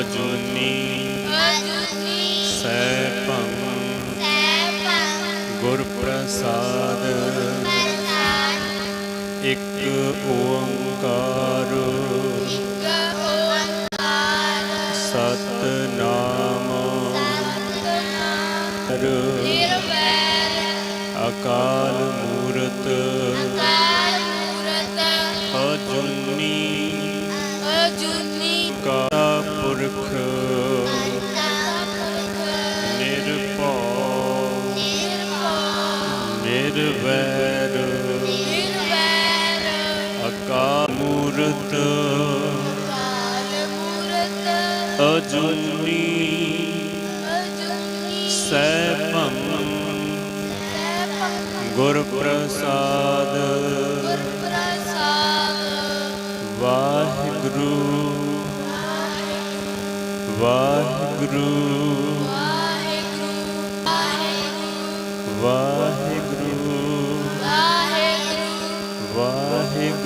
ਅਜੂਨੀ। ਅਜੂਨੀ। ਸੈ ਭੰ ਸੈ ਭੰ ਗੁਰ ਪ੍ਰਸਾਦ ਪ੍ਰਸਾਦ ਇੱਕ ਓੰਕਾਰ। ਇੱਕ ਓੰਕਾਰ। ਸਤਨਾਮ। ਸਤਨਾਮ। ਨਿਰਵੈਰ। ਅਕਾਲ ਮੂਰਤ। ਅਕਾਲ ਮੂਰਤ। ਅਜੂਨੀ। ਅਜੂਨੀ। ਨਿਰਵੈਰ ਨਿਰਵੈਰ ਅਕਾਲ ਮੂਰਤ। ਅਕਾਲ ਮੂਰਤ ਅਜੂਨੀ। ਅਜੂਨੀ ਸੈਭੰ ਸੈਭੰ ਗੁਰ ਪ੍ਰਸਾਦ ਗੁਰ ਪ੍ਰਸਾਦ ਵਾਹਿਗੁਰੂ। ਵਾਹਿਗੁਰੂ। ਵਾਹਿਗੁਰੂ ਵਾਹਿਗੁਰੂ। ਵਾਹਿਗੁਰੂ